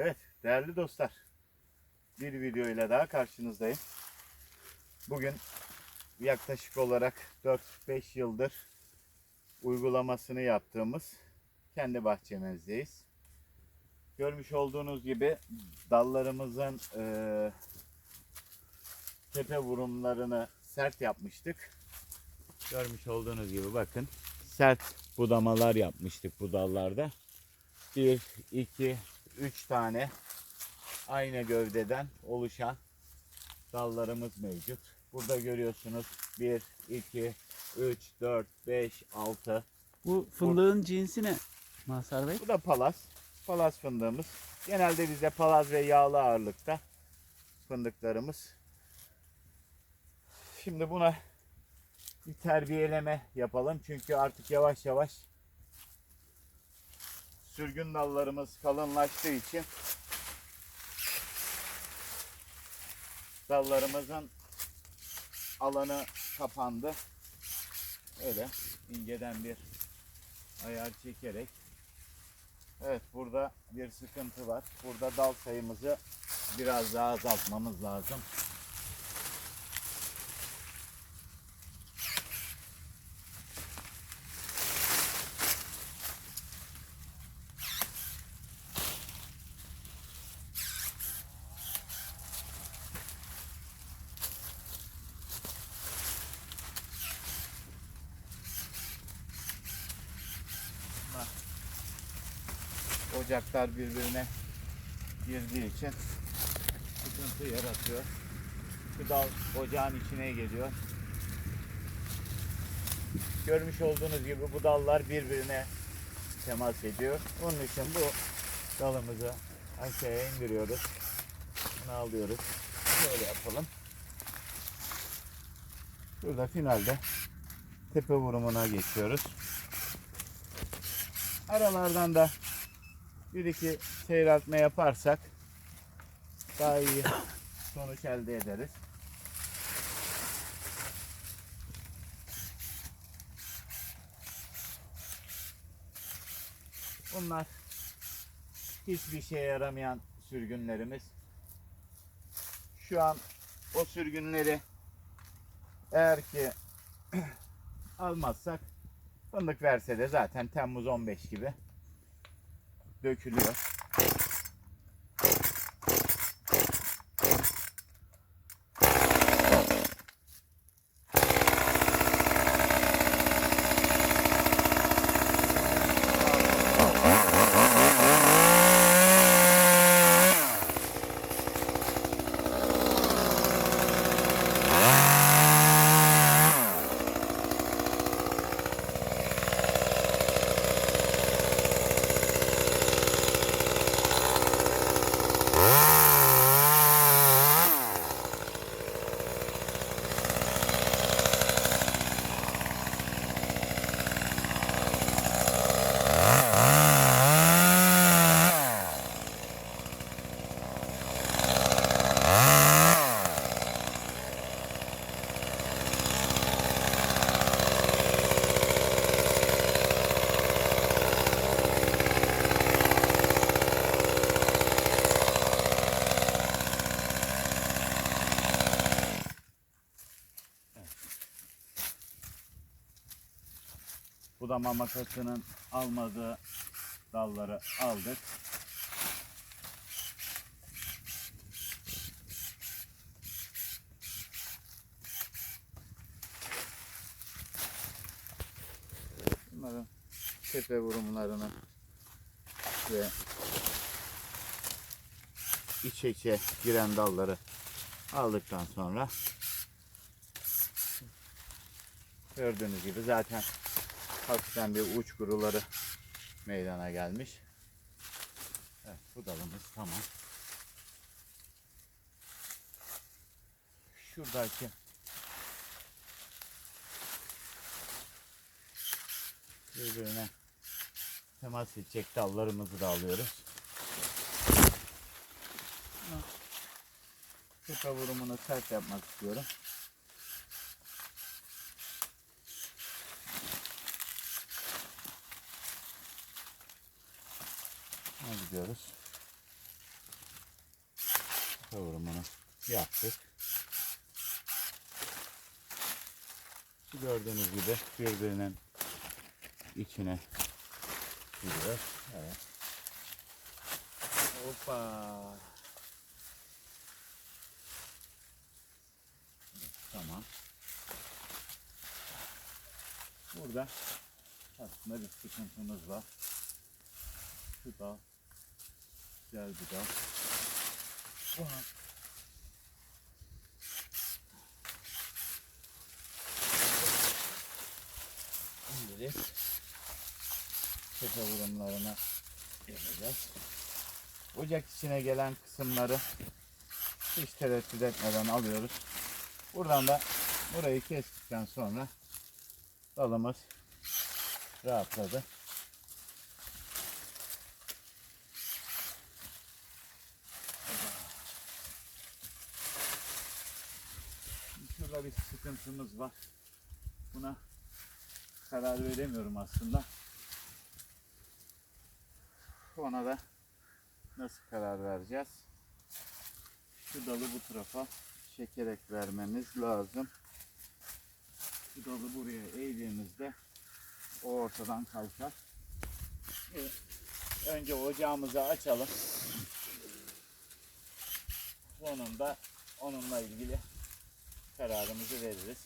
Evet değerli dostlar. Bir video ile daha karşınızdayım. Bugün yaklaşık olarak 4-5 yıldır uygulamasını yaptığımız kendi bahçemizdeyiz. Görmüş olduğunuz gibi dallarımızın eee, tepe vurumlarını sert yapmıştık. Görmüş olduğunuz gibi bakın sert budamalar yapmıştık bu dallarda. 1, 2, 3 tane aynı gövdeden oluşan dallarımız mevcut. Burada görüyorsunuz 1, 2, 3, 4, 5, 6. Bu fındığın cinsi ne Mazhar Bey? Bu da palaz. Palaz fındığımız. Genelde bizde palaz ve yağlı ağırlıkta fındıklarımız. Şimdi buna bir terbiyeleme yapalım. Çünkü artık yavaş yavaş sürgün dallarımız kalınlaştığı için dallarımızın alanı kapandı. Öyle inceden bir ayar çekerek Evet burada bir sıkıntı var. Burada dal sayımızı biraz daha azaltmamız lazım. Ocaklar birbirine girdiği için sıkıntı yaratıyor. Şu dal ocağın içine geliyor. Görmüş olduğunuz gibi bu dallar birbirine temas ediyor. Onun için bu dalımızı aşağıya indiriyoruz. Bunu alıyoruz. Şöyle yapalım. Burada finalde tepe vurumuna geçiyoruz. Aralardan da bir iki seyreltme yaparsak daha iyi sonuç elde ederiz. Bunlar hiçbir şeye yaramayan sürgünlerimiz. Şu an o sürgünleri eğer ki almazsak fındık verse de zaten Temmuz 15 gibi dökülüyor. Budama makasının almadığı dalları aldık. Bunların tepe vurumlarını ve iç içe giren dalları aldıktan sonra gördüğünüz gibi zaten hafiften bir uç kuruları meydana gelmiş. Evet bu dalımız tamam. Şuradaki birbirine temas edecek dallarımızı da alıyoruz. Tepe vurumunu sert yapmak istiyorum. Ne gidiyoruz? kavurumunu yaptık. Şu gördüğünüz gibi birbirinin içine giriyor. Evet. Hoppa. Tamam. Burada aslında bir sıkıntımız var. Şu dal güzel bir dal. Bunu indirip tepe vurumlarına yapacağız. Ocak içine gelen kısımları hiç tereddüt etmeden alıyoruz. Buradan da burayı kestikten sonra dalımız rahatladı. Şurada bir sıkıntımız var. Buna karar veremiyorum aslında. Ona da nasıl karar vereceğiz? Şu dalı bu tarafa çekerek vermemiz lazım. Şu dalı buraya eğdiğimizde o ortadan kalkar. Evet. Önce ocağımızı açalım. Sonunda onunla ilgili kararımızı veririz.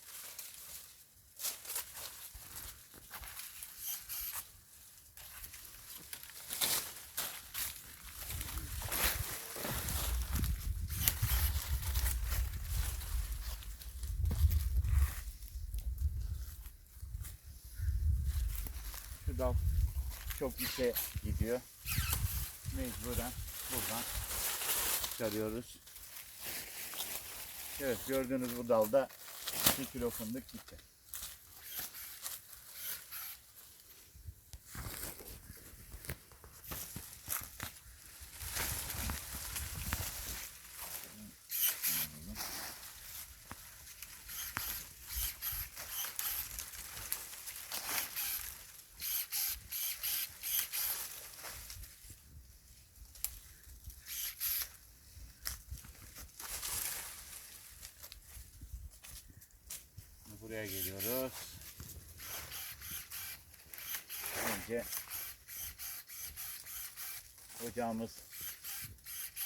Şu dal çok işe gidiyor. Mecburen buradan çıkarıyoruz. Evet gördüğünüz bu dalda 2 kilo fındık gitti. Buraya geliyoruz. Önce ocağımız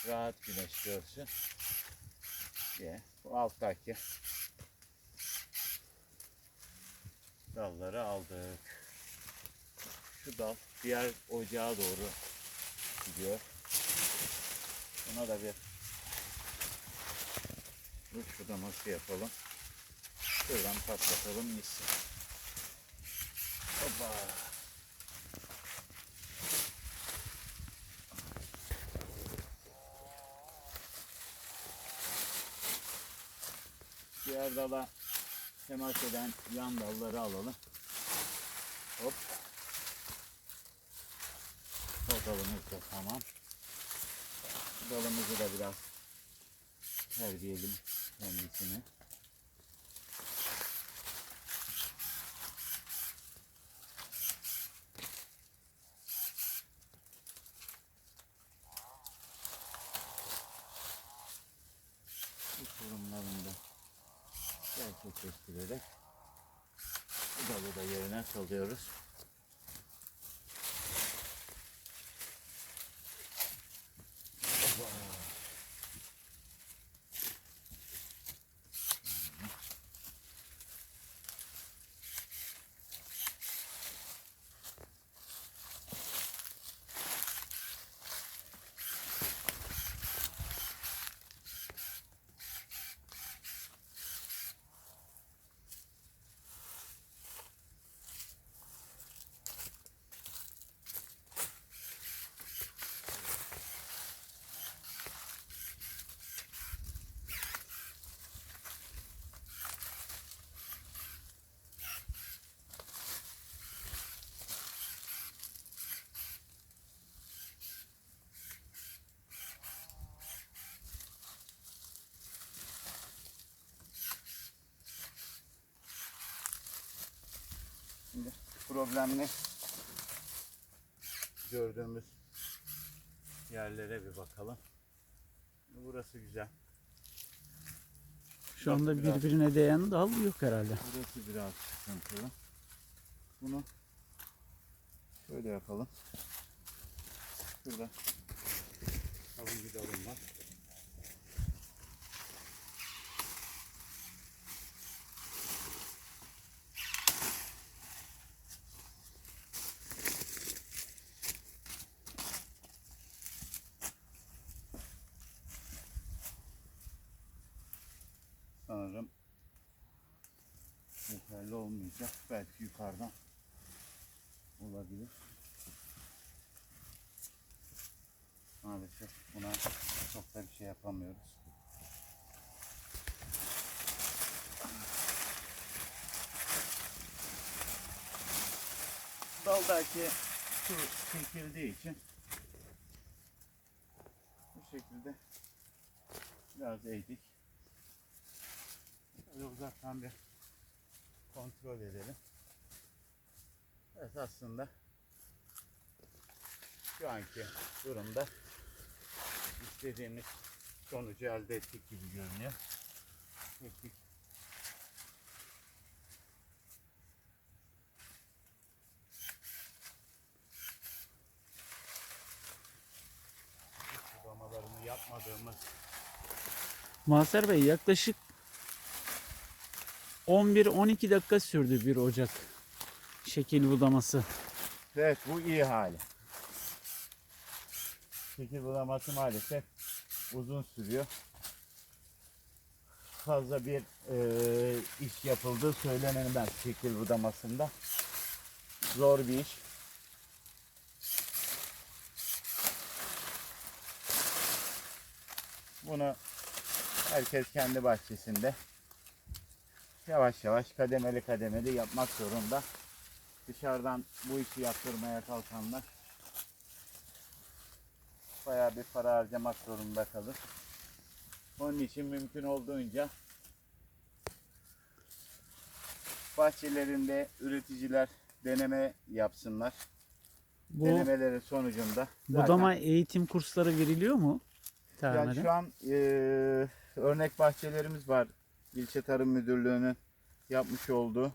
rahat güneş görsün diye bu alttaki dalları aldık. Şu dal diğer ocağa doğru gidiyor. Buna da bir uç budaması yapalım. Şuradan patlatalım gitsin. Hoppa. Diğer dala temas eden yan dalları alalım. Hop. Dalımız da tamam. Dalımızı da biraz terbiyelim kendisini. bu kurumlarında gerçekleştirerek bu dalı da yerine salıyoruz. Hoppa. Şimdi problemli gördüğümüz yerlere bir bakalım. Burası güzel. Şu anda Biraz- birbirine değen dal yok herhalde. Burası biraz sıkıntılı. Bunu şöyle yapalım. Şurada kalın bir dalım var. Olmayacak. Belki yukarıdan olabilir. Maalesef buna çok da bir şey yapamıyoruz. Daldaki su çekildiği için bu şekilde biraz eğdik. Şöyle uzaktan bir kontrol edelim. Evet aslında şu anki durumda istediğimiz sonucu elde ettik gibi görünüyor. Sulamalarını yapmadığımız Mahsar Bey yaklaşık 11-12 dakika sürdü bir ocak şekil budaması. Evet bu iyi hali. Şekil bulaması maalesef uzun sürüyor. Fazla bir eee, iş yapıldığı söylenemez şekil budamasında. Zor bir iş. Bunu herkes kendi bahçesinde yavaş yavaş kademeli kademeli yapmak zorunda dışarıdan bu işi yaptırmaya kalkanlar bayağı bir para harcamak zorunda kalır. Onun için mümkün olduğunca bahçelerinde üreticiler deneme yapsınlar. Bu Denemelerin sonucunda zaten- budama eğitim kursları veriliyor mu? yani şu an eee, örnek bahçelerimiz var. İlçe Tarım Müdürlüğü'nün yapmış olduğu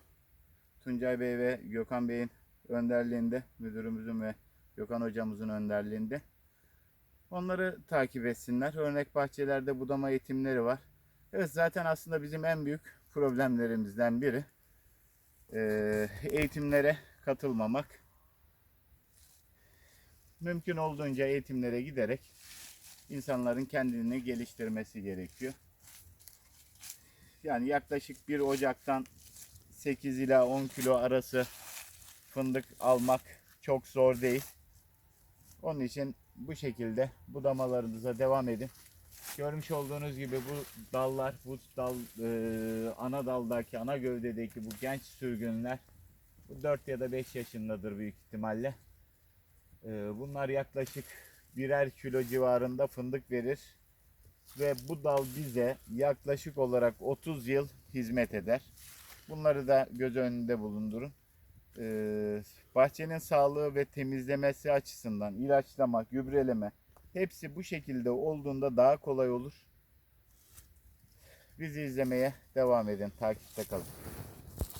Tuncay Bey ve Gökhan Bey'in önderliğinde, müdürümüzün ve Gökhan hocamızın önderliğinde. Onları takip etsinler. Örnek bahçelerde budama eğitimleri var. Evet zaten aslında bizim en büyük problemlerimizden biri eğitimlere katılmamak. Mümkün olduğunca eğitimlere giderek insanların kendini geliştirmesi gerekiyor. Yani yaklaşık bir ocaktan 8 ila 10 kilo arası fındık almak çok zor değil. Onun için bu şekilde budamalarınıza devam edin. Görmüş olduğunuz gibi bu dallar, bu dal, e, ana daldaki, ana gövdedeki bu genç sürgünler bu 4 ya da 5 yaşındadır büyük ihtimalle. E, bunlar yaklaşık birer kilo civarında fındık verir. Ve bu dal bize yaklaşık olarak 30 yıl hizmet eder. Bunları da göz önünde bulundurun. Ee, bahçenin sağlığı ve temizlemesi açısından ilaçlama, gübreleme hepsi bu şekilde olduğunda daha kolay olur. Bizi izlemeye devam edin. Takipte kalın.